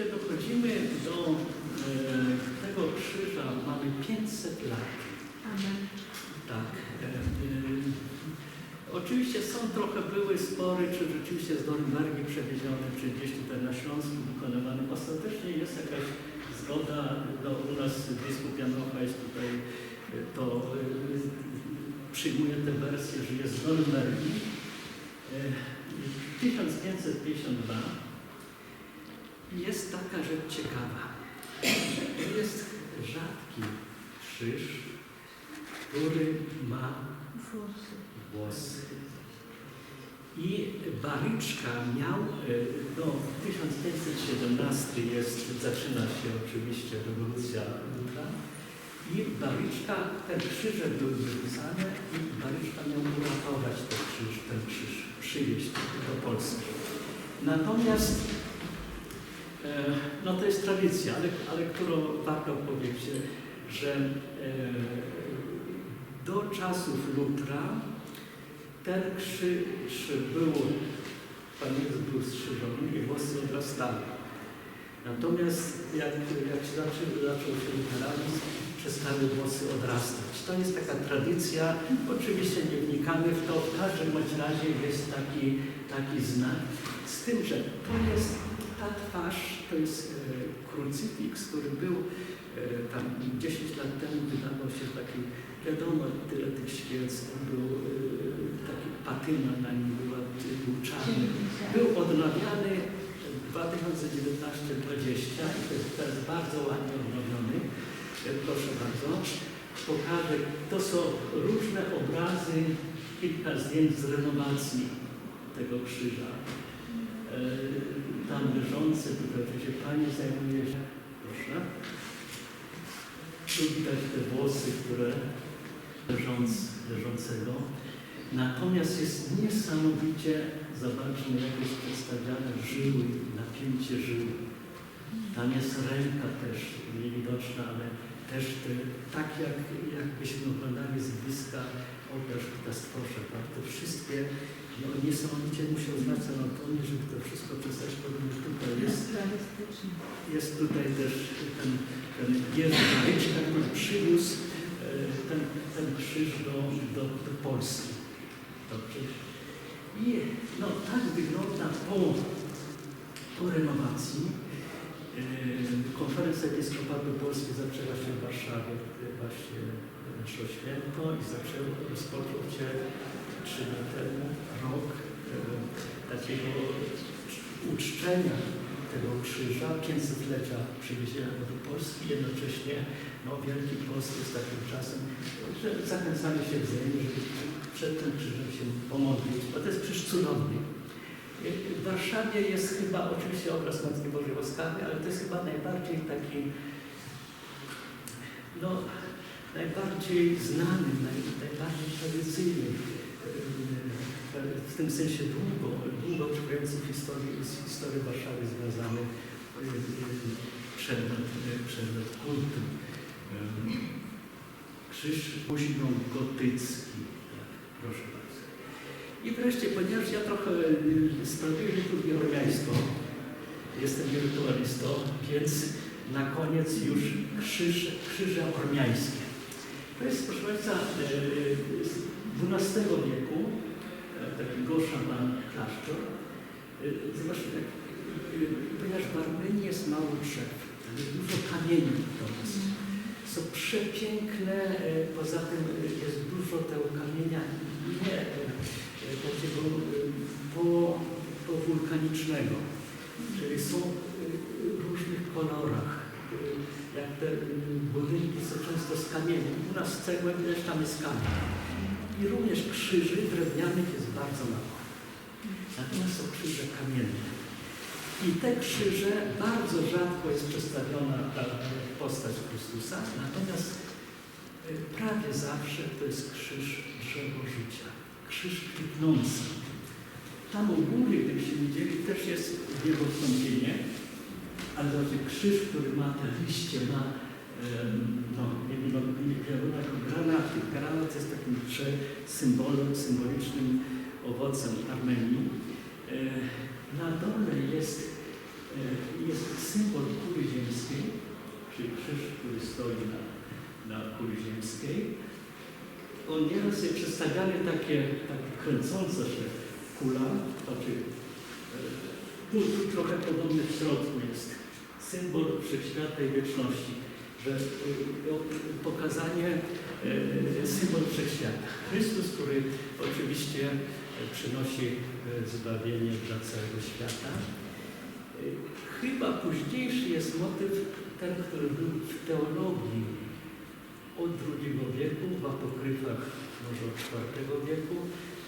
właściwie dochodzimy do e, tego krzyża, mamy 500 lat. Amen. Tak. E, e, Oczywiście są trochę były spory, czy rzeczywiście z Norymbergi przewiezione, czy gdzieś tutaj na Śląsku wykonywane. Ostatecznie jest jakaś zgoda, no, u nas biskup Janocha jest tutaj, e, to e, przyjmuje tę wersję, że jest z Norymbergi. E, 1552 jest taka rzecz ciekawa. To jest rzadki krzyż, który ma Włosy. I Baryczka miał, e, no 1517 jest, zaczyna się oczywiście rewolucja Lutra i Baryczka, ten krzyże były wyrzucane i Baryczka miał uratować ten krzyż, ten krzyż, przywieźć do Polski. Natomiast no to jest tradycja, ale, ale którą warto powiedzieć, że e, do czasów Lutra ten krzyż był, Pan Jezus był strzyżony i włosy odrastały. Natomiast jak, jak się zaczął, zaczął się luteranizm, przestały włosy odrastać. To jest taka tradycja, oczywiście nie wnikamy w to, w każdym razie jest taki, taki znak. Z tym, że to jest ta twarz, to jest e, krucyfiks, który był e, tam 10 lat temu wydawał się taki, wiadomo, tyle tych świec, był e, taki patyna na nim była, był czarny. Był odnawiany w 2019-2020 i to jest teraz bardzo ładnie odnowiony. Proszę bardzo. Pokażę, to są różne obrazy, kilka zdjęć z renowacji tego krzyża. Tam leżące, tutaj oczywiście Pani zajmuje się. Proszę. Tu widać te włosy, które leżąc, leżącego. Natomiast jest niesamowicie, zobaczmy, jak jest przedstawiane żyły, napięcie żyły. Tam jest ręka też niewidoczna, ale też te, tak jak, jakbyśmy oglądali z bliska obraż Katastrofę, tak? To wszystkie no, niesamowicie musiał znać anatomię, żeby to wszystko przedstawić, podobnie tutaj jest. Realistyczny. Jest tutaj też ten, ten Jerzy Maryczka, który przywiózł e, ten, ten krzyż do, do, do Polski. Dobrze. I no, tak wygląda po, po renowacji. E, Konferencja Episkopatu Polskiej zaczęła się w Warszawie właśnie w święto i zaczęło, rozpoczął się trzy lata temu rok e, takiego uczczenia tego krzyża, 500-lecia przywiezienia do Polski, jednocześnie no, Wielki Post jest takim czasem, że zachęcamy się wzajemnie, żeby przed tym krzyżem się pomodlić, bo to jest krzyż cudowny. W Warszawie jest chyba oczywiście obraz Matki Bożej Łaskawej, ale to jest chyba najbardziej taki, no, najbardziej znany, naj, najbardziej tradycyjny, w tym sensie długo, długo trwający w historii, z historii Warszawy związany przedmiot, przedmiot kultu. Krzyż późno gotycki. Tak, proszę bardzo. I wreszcie, ponieważ ja trochę y, sprawuję liturgię ormiańską, jestem wirtualistą, więc na koniec już krzyż, krzyże ormiańskie. To jest, proszę Państwa, y, z XII wieku, e, taki Goszaman klasztor. Y, Zobaczcie, y, ponieważ w Armenii jest mało drzew, jest dużo kamieni natomiast. Są przepiękne, e, poza tym jest dużo tego kamienia nie takiego e, po, powulkanicznego, czyli są e, w różnych kolorach. Jak te budynki są często z kamieniem. U nas cegłem też tam jest kamień. I również krzyży drewnianych jest bardzo mało. Natomiast są krzyże kamienne. I te krzyże bardzo rzadko jest przedstawiona ta postać Chrystusa, natomiast y, prawie zawsze to jest krzyż drzewo życia, krzyż kwitnący. Tam u góry, gdybyście widzieli, też jest jego wstąpienie, ale znaczy krzyż, który ma te liście, ma no, nie wiem, wiarunek granaty. Granat jest takim symbolem, symbolicznym owocem Armenii. E, Na dole jest e, jest symbol kuli ziemskiej, czyli krzyż, który stoi na, na kuli ziemskiej. On nieraz jest przedstawiany takie, takie kręcące się kula, znaczy tu, trochę podobny w środku jest symbol wszechświata i wieczności, że e, pokazanie e, symbol wszechświata. Chrystus, który oczywiście przynosi zbawienie dla całego świata. Chyba późniejszy jest motyw ten, który był w teologii od II wieku, w apokryfach może od IV wieku,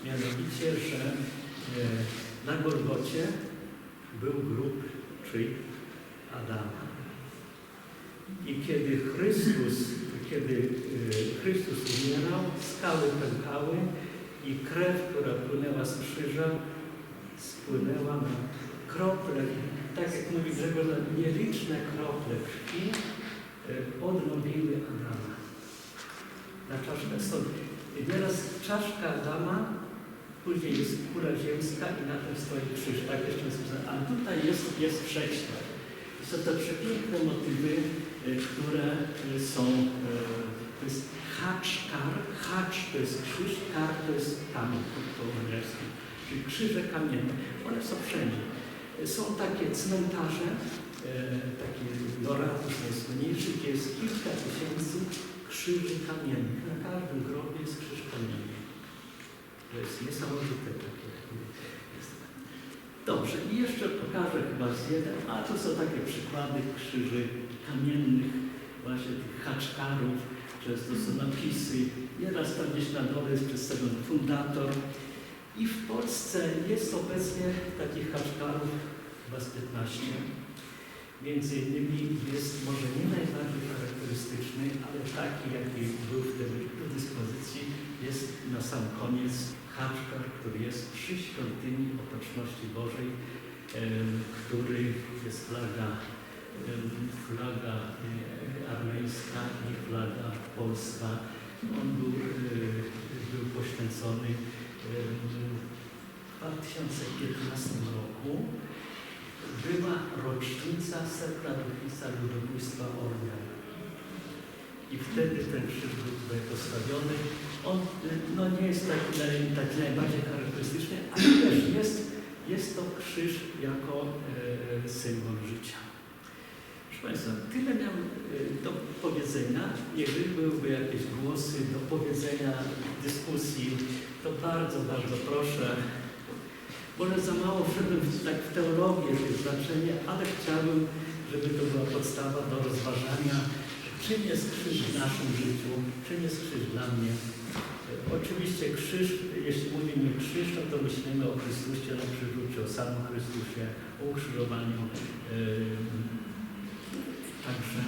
mianowicie, że e, na Golgocie był grób czyj? Adama. I kiedy Chrystus, kiedy e, Chrystus umierał, skały pękały i krew, która płynęła z krzyża, spłynęła na krople, tak jak mówi Grzegorz, nieliczne krople krwi e, odnowiły Adama na czaszkę soli. I teraz czaszka Adama, później jest kula ziemska i na tym stoi krzyż. Tak jeszcze jest. A tutaj jest, jest. I Są to przepiękne motywy, e, które e, są, e, to jest haczkar, hacz to jest krzyż, kar to jest kamień po, angielsku, czyli krzyże kamienne. One są wszędzie. Są takie cmentarze, takie Doratus najsłynniejszy, gdzie jest kilka tysięcy krzyży kamiennych. Na każdym grobie jest krzyż kamienny. To jest niesamowite takie. Dobrze, i jeszcze pokażę chyba z jeden, a to są takie przykłady krzyży kamiennych, właśnie tych haczkarów, często są napisy, nieraz tam gdzieś na dole jest przedstawiony fundator. I w Polsce jest obecnie takich haczkarów chyba z 15. Między innymi jest może nie najbardziej charakterystyczny, ale taki, jaki był wtedy do dyspozycji, jest na sam koniec haczkar, który jest przy świątyni Opatrzności Bożej, który jest flaga, flaga e, armeńska i flaga polska. On był, e, był poświęcony w 2015 roku była rocznica setka rocznica ludobójstwa Ormian. I wtedy ten krzyż był tutaj postawiony. On no, nie jest taki, naj, najbardziej charakterystyczny, ale też jest, jest to krzyż jako e, symbol życia. Proszę Państwa, tyle miałem e, do powiedzenia. Jeżeli byłyby jakieś głosy do powiedzenia, dyskusji, to bardzo, bardzo proszę. Może za mało wszedłem w, tak w teologię, w znaczenie, ale chciałbym, żeby to była podstawa do rozważania, czym jest krzyż w naszym życiu, czym jest krzyż dla mnie. Oczywiście krzyż, jeśli mówimy krzyż, to myślimy o Chrystusie na czy o samym Chrystusie, o ukrzyżowaniu. Także